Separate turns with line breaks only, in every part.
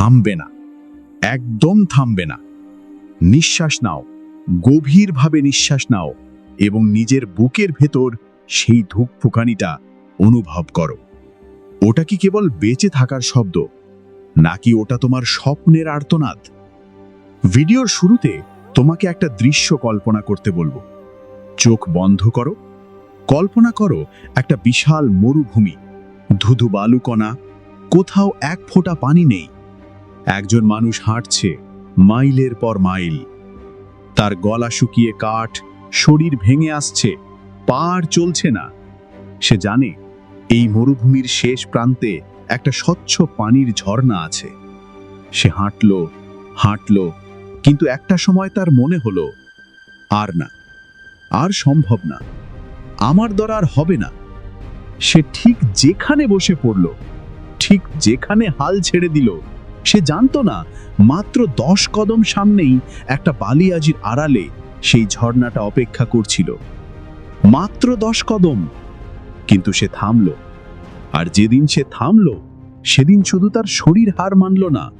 থামবে না, একদম থামবে না। নিঃশ্বাস নাও, গভীরভাবে নিঃশ্বাস নাও এবং নিজের বুকের ভেতর সেই ধূপফুকানিটা অনুভব করো। ওটা কি কেবল বেঁচে থাকার শব্দ, নাকি ওটা তোমার স্বপ্নের আর্তনাদ? ভিডিওর শুরুতে তোমাকে একটা দৃশ্য কল্পনা করতে বলব। চোখ বন্ধ করো, কল্পনা করো একটা বিশাল মরুভূমি, ধুধু বালুকণা, কোথাও এক ফোঁটা পানি নেই। একজন মানুষ হাঁটছে মাইলের পর মাইল। তার গলা শুকিয়ে কাঠ, শরীর ভেঙে আসছে, পার চলছে না। সে জানে এই মরুভূমির শেষ প্রান্তে একটা স্বচ্ছ পানির ঝর্ণা আছে। সে হাঁটল হাঁটল, কিন্তু একটা সময় তার মনে হলো, আর না, আর সম্ভব না, আমার দ্বারা আর হবে না। সে ঠিক যেখানে বসে পড়ল, ঠিক যেখানে হাল ছেড়ে দিল সে জানতো না, মাত্র দশ কদম সামনেই একটা বালিয়াজির আড়ালে সেই ঝর্ণাটা অপেক্ষা করছিল। মাত্র দশ কদম, কিন্তু সে থামল। আর যেদিন সে থামল, সেদিন শুধু তার শরীর হার মানল না,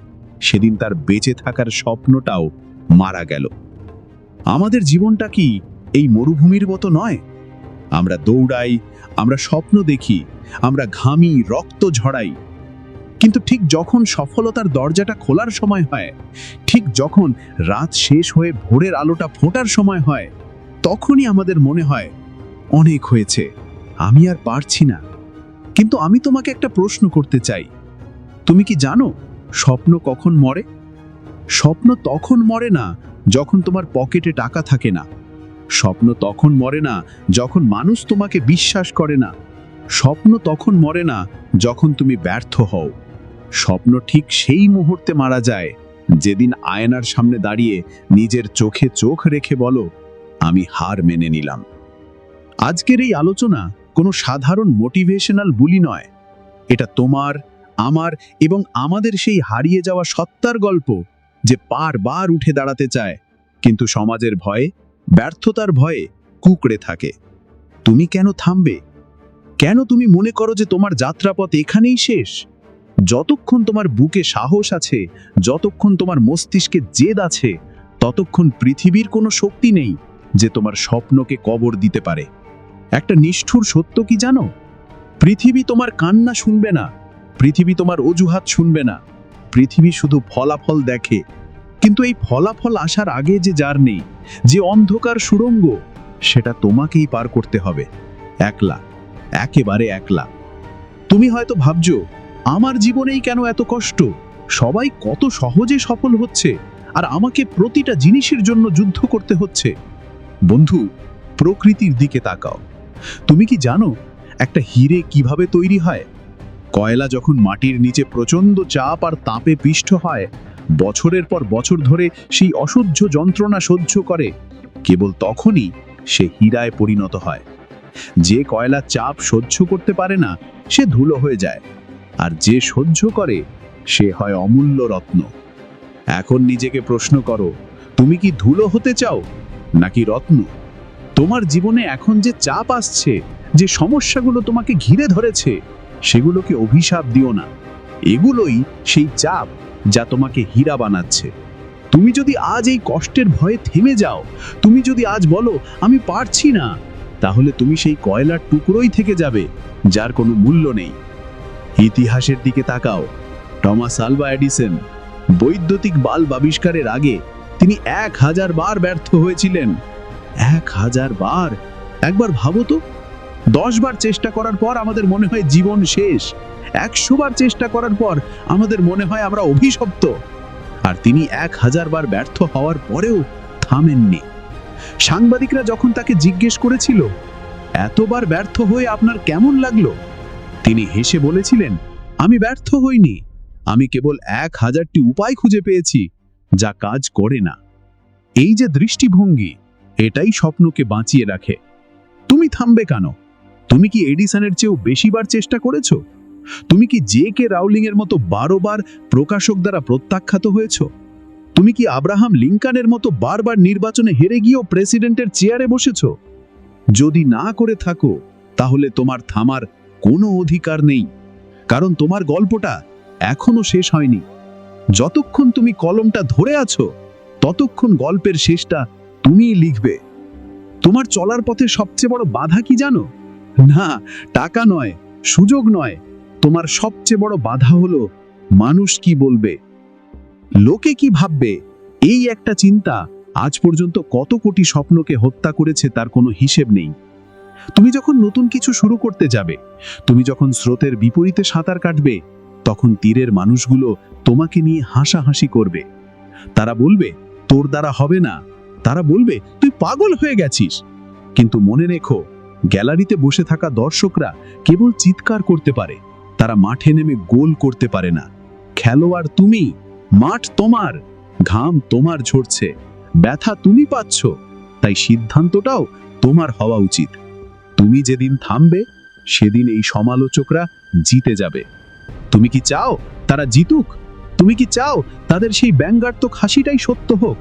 সেদিন তার বেঁচে থাকার স্বপ্নটাও মারা গেল। আমাদের জীবনটা কি এই মরুভূমির মতো নয়? আমরা দৌড়াই, আমরা স্বপ্ন দেখি, আমরা ঘামি, রক্ত ঝড়াই কিন্তু ঠিক যখন সফলতার দরজাটা খোলার সময় হয়, ঠিক যখন রাত শেষ হয়ে ভোরের আলোটা ফোটার সময় হয়, তখনই আমাদের মনে হয়, অনেক হয়েছে, আমি আর পারছি না। কিন্তু আমি তোমাকে একটা প্রশ্ন করতে চাই। তুমি কি জানো স্বপ্ন কখন মরে? স্বপ্ন তখন মরে না যখন তোমার পকেটে টাকা থাকে না। স্বপ্ন তখন মরে না যখন মানুষ তোমাকে বিশ্বাস করে না। স্বপ্ন তখন মরে না যখন তুমি ব্যর্থ হও। স্বপ্ন ঠিক সেই মুহূর্তে মারা যায়। যেদিন আয়নার সামনে দাঁড়িয়ে নিজের চোখে চোখ রেখে বলো, আমি হার মেনে নিলাম। আজকের এই আলোচনা কোনো সাধারণ মোটিভেশনাল বুলি নয়। এটা তোমার, আমার এবং আমাদের সেই হারিয়ে যাওয়া সত্তার গল্প যে বার বার উঠে দাঁড়াতে চায়। কিন্তু সমাজের ভয়ে, ব্যর্থতার ভয়ে কুকড়ে থাকে। তুমি কেন থামবে? কেন তুমি মনে করো যে তোমার যাত্রাপথ এখানেই শেষ? যতক্ষণ তোমার বুকে সাহস আছে, যতক্ষণ তোমার মস্তিষ্কে জেদ আছে, ততক্ষণ পৃথিবীর কোনো শক্তি নেই যে তোমার স্বপ্নকে কবর দিতে পারে। একটা নিষ্ঠুর সত্য কি জানো? পৃথিবী তোমার কান্না শুনবে না, পৃথিবী তোমার অজুহাত শুনবে না, পৃথিবী শুধু ফলাফল দেখে। কিন্তু এই ফলাফল আসার আগে যে যার নেই, যে অন্ধকার সুড়ঙ্গ, সেটা তোমাকেই পার করতে হবে। একলা, একেবারে একলা। তুমি হয়তো ভাবছ আমার জীবনেই কেন এত কষ্ট? সবাই কত সহজে সফল হচ্ছে, আর আমাকে প্রতিটা জিনিসের জন্য যুদ্ধ করতে হচ্ছে। বন্ধু, প্রকৃতির দিকে তাকাও। তুমি কি জানো একটা হিরে কীভাবে তৈরি হয়? কয়লা যখন মাটির নিচে প্রচণ্ড চাপ আর তাপে পিষ্ট হয়, বছরের পর বছর ধরে সেই অসহ্য যন্ত্রণা সহ্য করে। কেবল তখনই সে হীরায় পরিণত হয়। যে কয়লা চাপ সহ্য করতে পারে না, সে ধুলো হয়ে যায়। আর যে সহ্য করে, সে হয় অমূল্য রত্ন। এখন নিজেকে প্রশ্ন করো, তুমি কি ধুলো হতে চাও, নাকি রত্ন? তোমার জীবনে এখন যে চাপ আসছে, যে সমস্যাগুলো তোমাকে ঘিরে ধরেছে সেগুলোকে অভিশাপ দিও না। এগুলোই সেই চাপ যা তোমাকে হীরা বানাচ্ছে। তুমি যদি আজ এই কষ্টের ভয়ে থেমে যাও, তুমি যদি আজ বলো, আমি পারছি না, তাহলে তুমি সেই কয়লার টুকরোই থেকে যাবে, যার কোনো মূল্য নেই। ইতিহাসের দিকে তাকাও। টমাস আলভা এডিসন বৈদ্যুতিক বাল্ব আবিষ্কারের আগে তিনি এক হাজার বার ব্যর্থ হয়েছিলেন। এক হাজার বার? একবার ভাবো তো। দশ বার চেষ্টা করার পর আমাদের মনে হয় জীবন শেষ। একশো বার চেষ্টা করার পর আমাদের মনে হয় আমরা অভিশপ্ত। আর তিনি এক হাজার বার ব্যর্থ হওয়ার পরেও থামেননি। সাংবাদিকরা যখন তাকে জিজ্ঞেস করেছিল, এতবার ব্যর্থ হয়ে আপনার কেমন লাগল? তিনি হেসে বলেছিলেন, আমি ব্যর্থ হইনি। আমি কেবল এক হাজারটি উপায় খুঁজে পেয়েছি, যা কাজ করে না। এই যে দৃষ্টিভঙ্গি, এটাই স্বপ্নকে বাঁচিয়ে রাখে। তুমি থামবে কেন? তুমি কি এডিসনের চেয়েও বেশিবার চেষ্টা করেছ? তুমি কি জে কে রাউলিং এর মতো বারো বার প্রকাশক দ্বারা প্রত্যাখ্যাত হয়েছ? তুমি কি আব্রাহাম লিঙ্কানের মতো বারবার নির্বাচনে হেরে গিয়েও প্রেসিডেন্টের চেয়ারে বসেছ? যদি না করে থাকো, তাহলে তোমার থামার কোনো অধিকার নেই। কারণ তোমার গল্পটা এখনও শেষ হয়নি। যতক্ষণ তুমি কলমটা ধরে আছো, ততক্ষণ গল্পের শেষটা তুমিই লিখবে। তোমার চলার পথে সবচেয়ে বড় বাধা কি জানো? না, টাকা নয়, সুযোগ নয়। তোমার সবচেয়ে বড় বাধা হলো, মানুষ কি বলবে? লোকে কি ভাববে? এই একটা চিন্তা আজ পর্যন্ত কত কোটি স্বপ্নকে হত্যা করেছে তার কোনো হিসেব নেই। তুমি যখন নতুন কিছু শুরু করতে যাবে, তুমি যখন স্রোতের বিপরীতে সাঁতার কাটবে, তখন তীরের মানুষগুলো তোমাকে নিয়ে হাসাহাসি করবে। তারা বলবে, তোর দ্বারা হবে না। তারা বলবে, তুই পাগল হয়ে গেছিস। কিন্তু মনে রেখো, গ্যালারিতে বসে থাকা দর্শকরা কেবল চিৎকার করতে পারে, তারা মাঠে নেমে গোল করতে পারে না। খেলোয়াড় তুমি, মাঠ তোমার, ঘাম তোমার ঝরছে, ব্যথা তুমি পাচ্ছ, তাই সিদ্ধান্তটাও তোমার হওয়া উচিত। তুমি যেদিন থামবে, সেদিন এই সমালোচকরা জিতে যাবে। তুমি কি চাও তারা জিতুক? তুমি কি চাও তাদের সেই ব্যঙ্গাত্মক হাসিটাই সত্য হোক?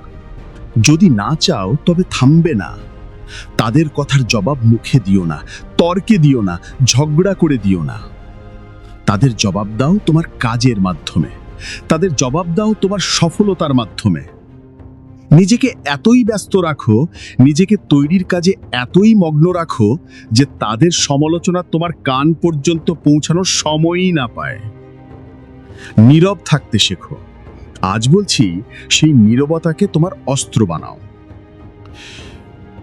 যদি না চাও, তবে থামবে না। তাদের কথার জবাব মুখে দিও না, তর্কে দিও না, ঝগড়া করে দিও না। তাদের জবাব দাও তোমার কাজের মাধ্যমে। তাদের জবাব দাও তোমার সফলতার মাধ্যমে। নিজেকে এতই ব্যস্ত রাখো, নিজেকে তৈরির কাজে এতই মগ্ন রাখো যে তাদের সমালোচনা তোমার কান পর্যন্ত পৌঁছানোর সময়ই না পায়। নীরব থাকতে শেখো। আজ বলছি, সেই নীরবতাকে তোমার অস্ত্র বানাও।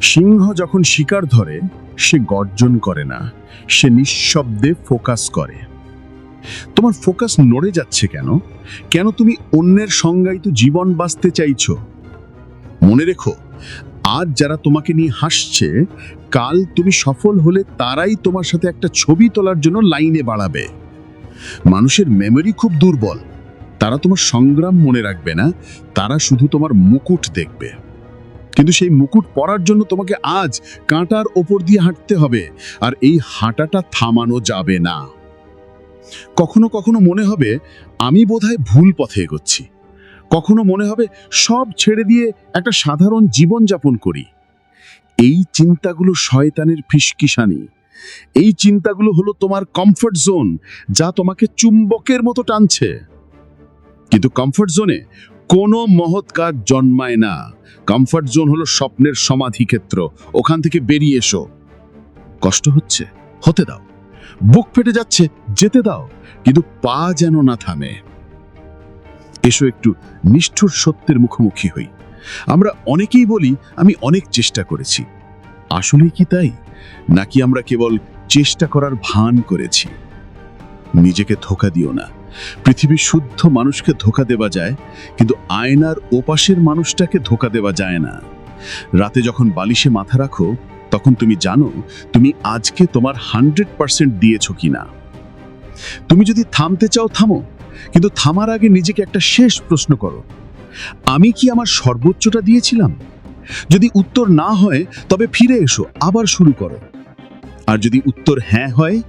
সিংহ যখন শিকার ধরে, সে গর্জন করে না, সে নিঃশব্দে ফোকাস করে। তোমার ফোকাস নড়ে যাচ্ছে কেন? কেন তুমি অন্যের সংজ্ঞায়িত জীবন বাঁচতে চাইছো? মনে রেখো, আজ যারা তোমাকে নিয়ে হাসছে, কাল তুমি সফল হলে তারাই তোমার সাথে একটা ছবি তোলার জন্য লাইনে বাড়াবে। মানুষের মেমরি খুব দুর্বল। তারা তোমার সংগ্রাম মনে রাখবে না, তারা শুধু তোমার মুকুট দেখবে। কিন্তু সেই মুকুট পরার জন্য তোমাকে আজ কাঁটার ওপর দিয়ে হাঁটতে হবে, আর এই হাঁটাটা থামানো যাবে না। কখনো কখনো মনে হবে, আমি বোধহয় ভুল পথে এগোচ্ছি। কখনো মনে হবে সব ছেড়ে দিয়ে একটা সাধারণ জীবন যাপন করি। এই চিন্তাগুলো শয়তানের ফিসকিসানি। এই চিন্তাগুলো হলো তোমার কমফর্ট জোন যা তোমাকে চুম্বকের মতো টানছে। কিন্তু কমফর্ট জোনে কোনো মহৎ কাজ জন্মায় না। কমফর্ট জোন হলো স্বপ্নের সমাধি ক্ষেত্র ওখান থেকে বেরিয়ে এসো। কষ্ট হচ্ছে, হতে দাও। বুক ফেটে যাচ্ছে, যেতে দাও। কিন্তু পা যেন না থামে। এসো একটু নিষ্ঠুর সত্যের মুখোমুখি হই। আমরা অনেকেই বলি, আমি অনেক চেষ্টা করেছি। আসলেই কি তাই? নাকি আমরা কেবল চেষ্টা করার ভান করেছি? নিজেকে ধোকা দিও না। পৃথিবীর শুদ্ধ মানুষকে ধোকা দেওয়া যায়, কিন্তু আয়নার ওপাশের মানুষটাকে ধোকা দেওয়া যায় না। রাতে যখন বালিশে মাথা রাখো, তখন তুমি জানো, তুমি আজকে তোমার হান্ড্রেড পার্সেন্ট দিয়েছ কিনা। তুমি যদি থামতে চাও, থামো। কিন্তু থামার আগে নিজেকে একটা শেষ প্রশ্ন করো। আমি কি আমার সর্বোচ্চটা দিয়েছিলাম? যদি উত্তর না হয়, তবে ফিরে এসো, আবার শুরু করো। আর যদি উত্তর হ্যাঁ হয়,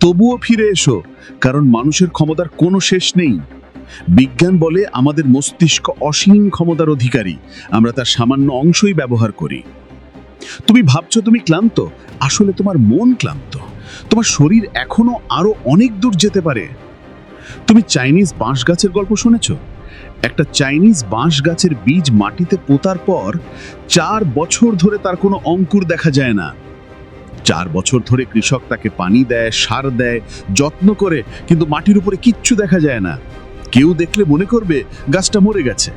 তবুও ফিরে এসো, কারণ মানুষের ক্ষমতার কোনো শেষ নেই। বিজ্ঞান বলে আমাদের মস্তিষ্ক অসীম ক্ষমতার অধিকারী, আমরা তার সামান্য অংশই ব্যবহার করি। তুমি ভাবছ তুমি ক্লান্ত? আসলে তোমার মন ক্লান্ত। তোমার শরীর এখনও আরও অনেক দূর যেতে পারে। তুমি চাইনিজ বাঁশ গাছের গল্প শুনেছ? একটা চাইনিজ বাঁশ গাছের বীজ মাটিতে পোতার পর চার বছর ধরে তার কোনো অঙ্কুর দেখা যায় না। চার বছর ধরে কৃষক তাকে পানি দেয়, সার দেয়, যত্ন করে, কিন্তু মাটির উপরে কিচ্ছু দেখা যায় না। কেউ দেখলে মনে করবে গাছটা মরে গেছে।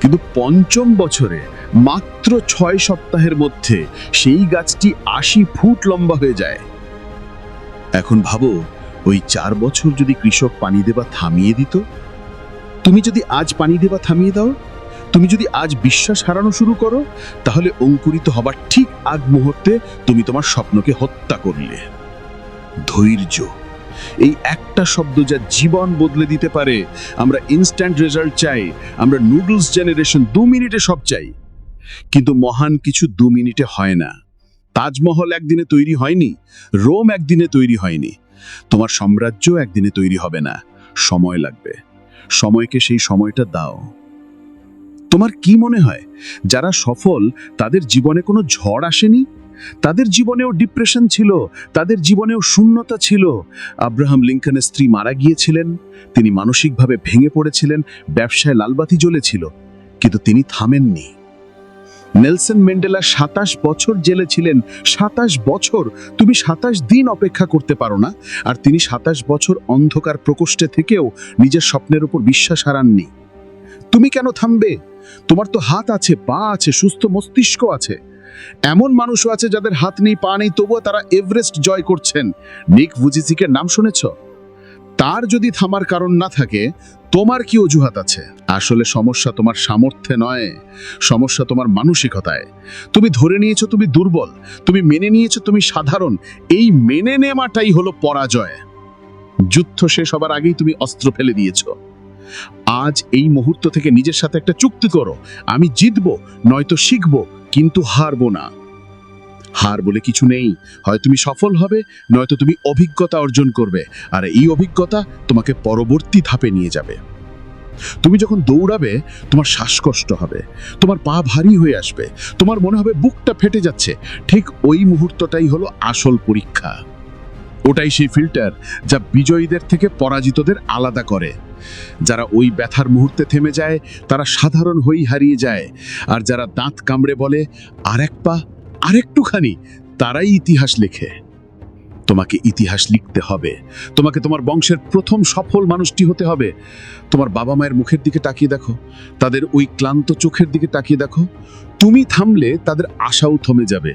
কিন্তু পঞ্চম বছরে, মাত্র ছয় সপ্তাহের মধ্যে সেই গাছটি আশি ফুট লম্বা হয়ে যায়। এখন ভাবো ওই চার বছর যদি কৃষক পানি দেবা থামিয়ে দিত? তুমি যদি আজ পানি দেবা থামিয়ে দাও? তুমি যদি আজ বিশ্বাস হারানো শুরু করো, তাহলে অঙ্কুরিত হবার ঠিক আগ মুহূর্তে তুমি তোমার স্বপ্নকে হত্যা করলে। ধৈর্য, এই একটা শব্দ যা জীবন বদলে দিতে পারে। আমরা ইনস্ট্যান্ট রেজাল্ট চাই, আমরা নুডলস জেনারেশন দু মিনিটে সব চাই। কিন্তু মহান কিছু দু মিনিটে হয় না। তাজমহল একদিনে তৈরি হয়নি, রোম একদিনে তৈরি হয়নি। তোমার সাম্রাজ্য একদিনে তৈরি হবে না, সময় লাগবে। সময়কে সেই সময়টা দাও। তোমার কি মনে হয়, যারা সফল, তাদের জীবনে কোনো ঝড় আসেনি? তাদের জীবনেও ডিপ্রেশন ছিল, তাদের জীবনেও শূন্যতা ছিল। আব্রাহাম লিঙ্কনের স্ত্রী মারা গিয়েছিলেন, তিনি মানসিকভাবে ভেঙে পড়েছিলেন, ব্যবসায় লালবাতি জ্বলেছিল, কিন্তু তিনি থামেননি। নেলসন ম্যান্ডেলা সাতাশ বছর জেলে ছিলেন। সাতাশ বছর? তুমি সাতাশ দিন অপেক্ষা করতে পারো না? আর তিনি সাতাশ বছর অন্ধকার প্রকোষ্ঠে থেকেও নিজের স্বপ্নের উপর বিশ্বাস হারাননি। তুমি কেন থামবে? তোমার তো হাত আছে, পা আছে, সুস্থ মস্তিষ্ক আছে। এমন মানুষও আছে যাদের হাত নেই, পা নেই, তবুও তারা এভারেস্ট জয় করছেন। নিক ভুজিসিকের নাম শুনেছ? তার যদি থামার কারণ না থাকে, তোমার কি অজুহাত আছে? আসলে সমস্যা তোমার সামর্থ্যে নয়, সমস্যা তোমার মানসিকতায়। তুমি ধরে নিয়েছো তুমি দুর্বল, তুমি মেনে নিয়েছো তুমি সাধারণ, এই মেনে নেওয়াটাই হলো পরাজয়। যুদ্ধ শেষ হবার আগেই তুমি অস্ত্র ফেলে দিয়েছ। আজ এই মুহূর্ত থেকে নিজের সাথে একটা চুক্তি করো, আমি জিতবো, নয়তো শিখব, কিন্তু হারবো না। হার বলে কিছু নেই। হয় তুমি সফল হবে, নয়তো তুমি অভিজ্ঞতা অর্জন করবে। আর এই অভিজ্ঞতা তোমাকে পরবর্তী ধাপে নিয়ে যাবে। তুমি যখন দৌড়াবে, তোমার শ্বাসকষ্ট হবে, তোমার পা ভারী হয়ে আসবে, তোমার মনে হবে বুকটা ফেটে যাচ্ছে। ঠিক ওই মুহূর্তটাই হলো আসল পরীক্ষা। ওটাই সেই ফিল্টার যা বিজয়ীদের থেকে পরাজিতদের আলাদা করে। যারা ওই ব্যথার মুহূর্তে থেমে যায়, তারা সাধারণ হয়েই হারিয়ে যায়। আর যারা দাঁত কামড়ে বলে, আরেক পা আরেকটুখানি তারাই ইতিহাস লেখে। তোমাকে ইতিহাস লিখতে হবে। তোমাকে তোমার বংশের প্রথম সফল মানুষটি হতে হবে। তোমার বাবা মায়ের মুখের দিকে তাকিয়ে দেখো, তাদের ওই ক্লান্ত চোখের দিকে তাকিয়ে দেখো। তুমি থামলে তাদের আশাও থমে যাবে।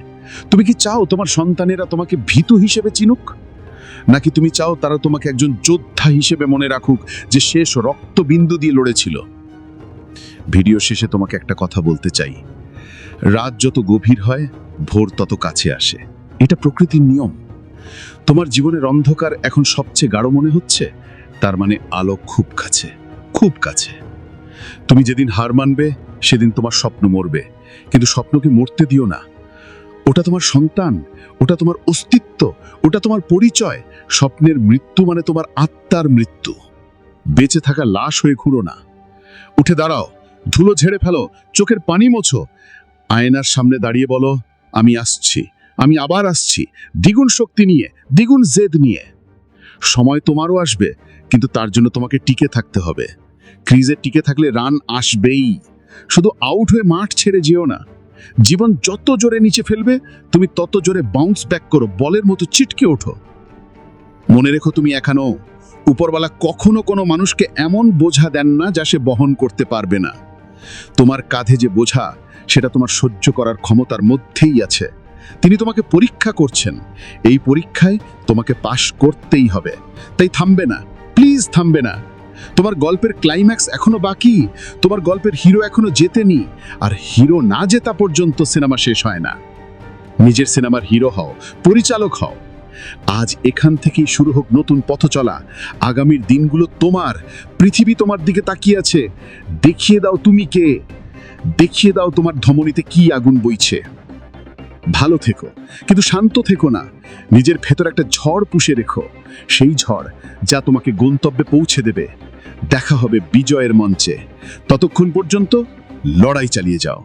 তুমি কি চাও তোমার সন্তানেরা তোমাকে ভীতু হিসেবে চিনুক? নাকি তুমি চাও তারা তোমাকে একজন যোদ্ধা হিসেবে মনে রাখুক যে শেষ রক্তবিন্দু দিয়ে লড়েছিল? ভিডিও শেষে তোমাকে একটা কথা বলতে চাই। রাত যত গভীর হয়, ভোর তত কাছে আসে। এটা প্রকৃতির নিয়ম। তোমার জীবনের অন্ধকার এখন সবচেয়ে গাঢ় মনে হচ্ছে? তার মানে আলো খুব কাছে খুব কাছে। তুমি যেদিন হার মানবে, সেদিন তোমার স্বপ্ন মরবে। কিন্তু স্বপ্নকে মরতে দিও না। ওটা তোমার সন্তান, ওটা তোমার অস্তিত্ব, ওটা তোমার পরিচয়। স্বপ্নের মৃত্যু মানে তোমার আত্মার মৃত্যু। বেঁচে থাকা লাশ হয়ে ঘুরো না। উঠে দাঁড়াও, ধুলো ঝেড়ে ফেলো, চোখের পানি মোছো। আয়নার সামনে দাঁড়িয়ে বলো, আমি আসছি, আমি আবার আসছি, দ্বিগুণ শক্তি নিয়ে, দ্বিগুণ জেদ নিয়ে। সময় তোমারও আসবে, কিন্তু তার জন্য তোমাকে টিকে থাকতে হবে। ক্রিজে টিকে থাকলে রান আসবেই। শুধু আউট হয়ে মাঠ ছেড়ে যেও না। জীবন যত জোরে নিচে ফেলবে, তুমি তত জোরে বাউন্স ব্যাক করো, বলের মতো চিটকে ওঠো। মনে রেখো তুমি এখানো, উপরওয়ালা কখনো কোনো মানুষকে এমন বোঝা দেন না যা সে বহন করতে পারবে না। তোমার কাঁধে যে বোঝা সেটা তোমার সহ্য করার ক্ষমতার মধ্যেই আছে। তিনি তোমাকে পরীক্ষা করছেন। এই পরীক্ষায় তোমাকে পাশ করতেই হবে। তাই থামবে না। প্লিজ থামবে না। তোমার গল্পের ক্লাইম্যাক্স এখনও বাকি। তোমার গল্পের হিরো এখনও জেতেনি। আর হিরো না জেতা পর্যন্ত সিনেমা শেষ হয় না। নিজের সিনেমার হিরো হও, পরিচালক হও। আজ এখান থেকেই শুরু হোক নতুন পথ চলা। আগামীর দিনগুলো তোমার। পৃথিবী তোমার দিকে তাকিয়ে আছে। দেখিয়ে দাও তুমি কে। দেখিয়ে দাও তোমার ধমনীতে কি আগুন বইছে। ভালো থেকো, কিন্তু শান্ত থেকো না। নিজের ভেতর একটা ঝড় পুষে রেখো। সেই ঝড় যা তোমাকে গন্তব্যে পৌঁছে দেবে। দেখা হবে বিজয়ের মঞ্চে। ততক্ষণ পর্যন্ত লড়াই চালিয়ে যাও।